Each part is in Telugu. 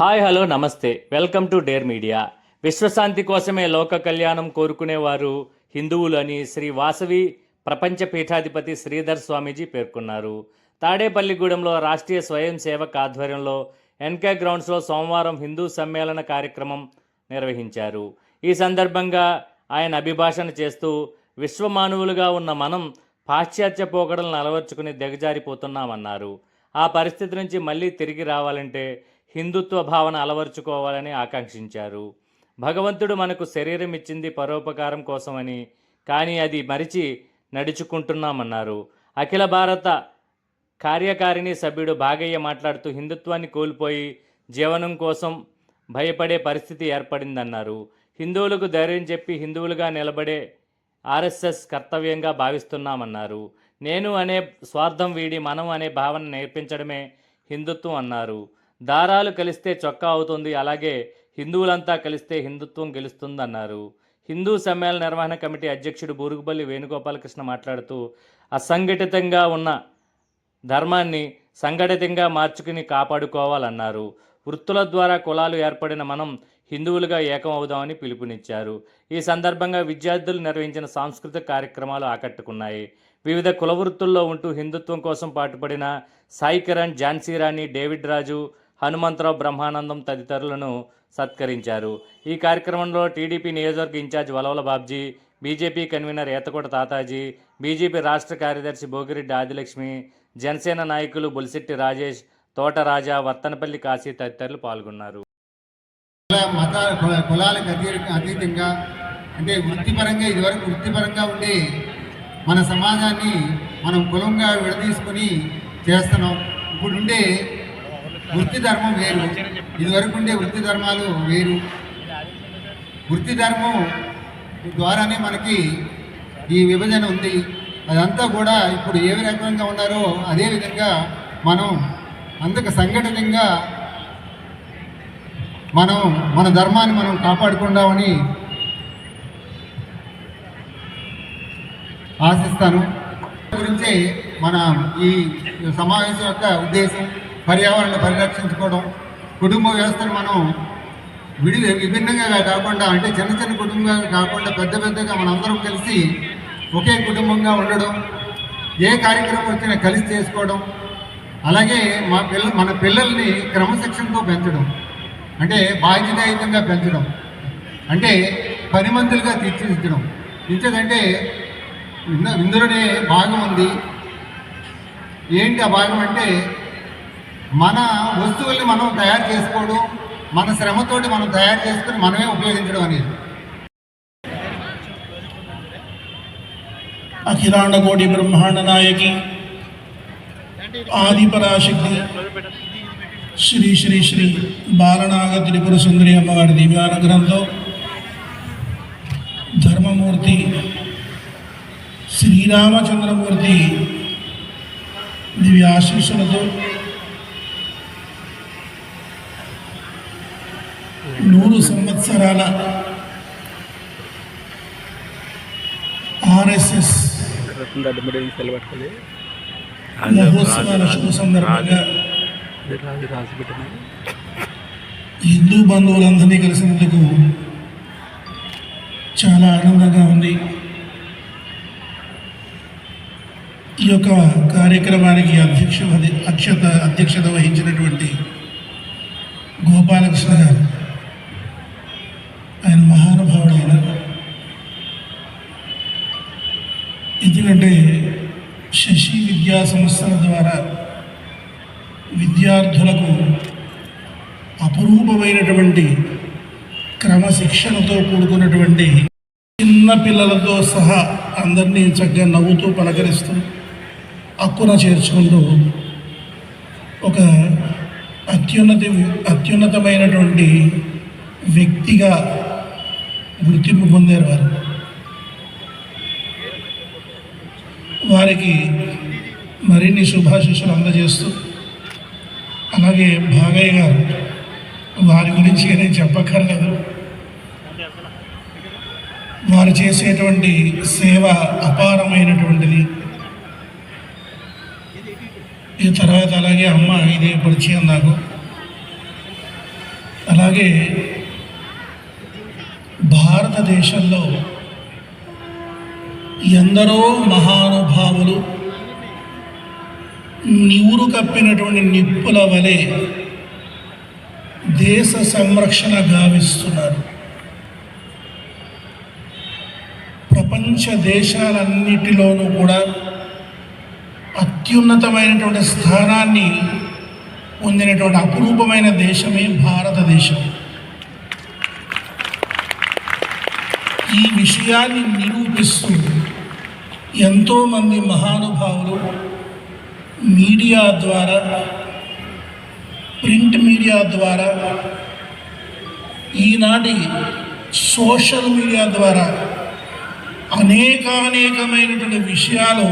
Hi hello namaste. Welcome to dare media. విశ్వశాంతి కోసమే లోక కళ్యాణం కోరుకునేవారు హిందువులు అని శ్రీ వాసవి ప్రపంచ పీఠాధిపతి శ్రీధర్ స్వామీజీ పేర్కొన్నారు. తాడేపల్లిగూడెంలో రాష్ట్రీయ స్వయం సేవక్ ఆధ్వర్యంలో ఎన్కే గ్రౌండ్స్లో సోమవారం హిందూ సమ్మేళన కార్యక్రమం నిర్వహించారు. ఈ సందర్భంగా ఆయన అభిభాషణ చేస్తూ విశ్వమానవులుగా ఉన్న మనం పాశ్చాత్య పోకడలను అలవర్చుకుని దిగజారిపోతున్నామన్నారు. ఆ పరిస్థితి నుంచి మళ్ళీ తిరిగి రావాలంటే హిందుత్వ భావన అలవర్చుకోవాలని ఆకాంక్షించారు. భగవంతుడు మనకు శరీరం ఇచ్చింది పరోపకారం కోసమని కానీ అది మరిచి నడుచుకుంటున్నామన్నారు. అఖిల భారత కార్యకారిణి సభ్యుడు భాగయ్య మాట్లాడుతూ హిందుత్వాన్ని కోల్పోయి జీవనం కోసం భయపడే పరిస్థితి ఏర్పడిందన్నారు. హిందువులకు ధైర్యం చెప్పి హిందువులుగా నిలబడే ఆర్ఎస్ఎస్ కర్తవ్యంగా భావిస్తున్నామన్నారు. నేను అనే స్వార్థం వీడి మనం అనే భావన నేర్పించడమే హిందుత్వం అన్నారు. దారాలు కలిస్తే చొక్కా అవుతుంది అలాగే హిందువులంతా కలిస్తే హిందుత్వం గెలుస్తుందన్నారు. హిందూ సమ్మేళన నిర్వహణ కమిటీ అధ్యక్షుడు బూరుగుపల్లి వేణుగోపాలకృష్ణ మాట్లాడుతూ అసంఘటితంగా ఉన్న ధర్మాన్ని సంఘటితంగా మార్చుకుని కాపాడుకోవాలన్నారు. వృత్తుల ద్వారా కులాలు ఏర్పడిన మనం హిందువులుగా ఏకం అవుదామని పిలుపునిచ్చారు. ఈ సందర్భంగా విద్యార్థులు నిర్వహించిన సాంస్కృతిక కార్యక్రమాలు ఆకట్టుకున్నాయి. వివిధ కుల వృత్తుల్లో ఉంటూ హిందుత్వం కోసం పాటుపడిన సాయి కిరణ్ ఝాన్సీ రాణి డేవిడ్ రాజు హనుమంతరావు బ్రహ్మానందం తదితరులను సత్కరించారు. ఈ కార్యక్రమంలో టీడీపీ నియోజకవర్గ incharge Valavala Babji BJP convener Ethakota Tataji BJP రాష్ట్ర కార్యదర్శి భోగిరెడ్డి ఆదిలక్ష్మి జనసేన నాయకులు బొలిశెట్టి రాజేష్ తోట రాజా వర్తనపల్లి కాశీ తదితరులు పాల్గొన్నారు. మత కులాలకు అతీతంగా అంటే వృత్తిపరంగా ఇదివరకు వృత్తిపరంగా ఉండే మన సమాజాన్ని మనం కులంగా విడదీసుకొని చేస్తున్నాం. ఇప్పుడుండే వృత్తి ధర్మం వేరు. ఇదివరకు ఉండే వృత్తి ధర్మాలు వేరు. వృత్తి ధర్మం ద్వారానే మనకి ఈ విభజన ఉంది. అదంతా కూడా ఇప్పుడు ఏ రకంగా ఉన్నారో అదే విధంగా మనం అందుకు సంఘటనంగా మనం మన ధర్మాన్ని మనం కాపాడుకుందామని ఆశిస్తాను. గురించే మన ఈ సమావేశం యొక్క ఉద్దేశం పర్యావరణాన్ని పరిరక్షించుకోవడం కుటుంబ వ్యవస్థను మనం విడి విభిన్నంగా కాకుండా అంటే చిన్న చిన్న కుటుంబంగా కాకుండా పెద్ద పెద్దగా మనందరం కలిసి ఒకే కుటుంబంగా ఉండడం ఏ కార్యక్రమం వచ్చినా కలిసి చేసుకోవడం అలాగే మా పిల్ల మన పిల్లల్ని క్రమశిక్షణతో పెంచడం అంటే బాధ్యతాయుతంగా పెంచడం అంటే పనిమంతులుగా తీర్చిదిద్దడం. తీర్చేదంటే ఇందులోనే భాగం ఉంది. ఏంటి ఆ భాగం అంటే మన వస్తువుల్ని మనం తయారు చేసుకోవడం మన శ్రమతోటి మనం తయారు చేసుకుని మనమే ఉపయోగించడం అనేది. అఖిలాండ కోటి బ్రహ్మాండ నాయకి ఆదిపరాశక్తి శ్రీ శ్రీ శ్రీ బాలనాగ త్రిపుర సుందరి అమ్మవారి దివ్యానుగ్రహంతో ధర్మమూర్తి శ్రీరామచంద్రమూర్తి దివ్య ఆశీస్సులతో మూడు సంవత్సరాల ఆర్ఎస్ఎస్ మహోత్సవాల శుభ సందర్భంగా హిందూ బంధువులందరినీ కలిసినందుకు చాలా ఆనందంగా ఉంది. ఈ యొక్క కార్యక్రమానికి అధ్యక్ష అధ్యక్షత అధ్యక్షత వహించినటువంటి గోపాలకృష్ణ గారు మహానుభావుడైన ఎందుకంటే శశి విద్యా సంస్థల ద్వారా విద్యార్థులకు అపురూపమైనటువంటి క్రమశిక్షణతో కూడుకున్నటువంటి చిన్న పిల్లలతో సహా అందరినీ చక్కగా నవ్వుతూ పలకరిస్తూ హక్కున చేర్చుకుంటూ ఒక అత్యున్నతి అత్యున్నతమైనటువంటి వ్యక్తిగా గుర్తింపు పొందారు వారు. వారికి మరిన్ని శుభాశిషులు అందజేస్తూ అలాగే భాగయ్య గారు వారి గురించి నేను చెప్పక్కర్లేదు. వారు చేసేటువంటి సేవ అపారమైనటువంటిది. ఈ తర్వాత అలాగే అమ్మ ఇదే పరిచయం నాకు. అలాగే భారతదేశంలో ఎందరో మహానుభావులు నివురు కప్పినటువంటి నిప్పుల వలె దేశ సంరక్షణ గావిస్తున్నారు. ప్రపంచ దేశాలన్నిటిలోనూ కూడా అత్యున్నతమైనటువంటి స్థానాన్ని పొందినటువంటి అపురూపమైన దేశమే భారతదేశం. ఈ విషయాన్ని నిరూపిస్తూ ఎంతోమంది మహానుభావులు మీడియా ద్వారా ప్రింట్ మీడియా ద్వారా ఈనాటి సోషల్ మీడియా ద్వారా అనేకానేకమైనటువంటి విషయాలు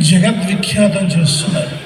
జగద్విఖ్యాతం చేస్తున్నారు.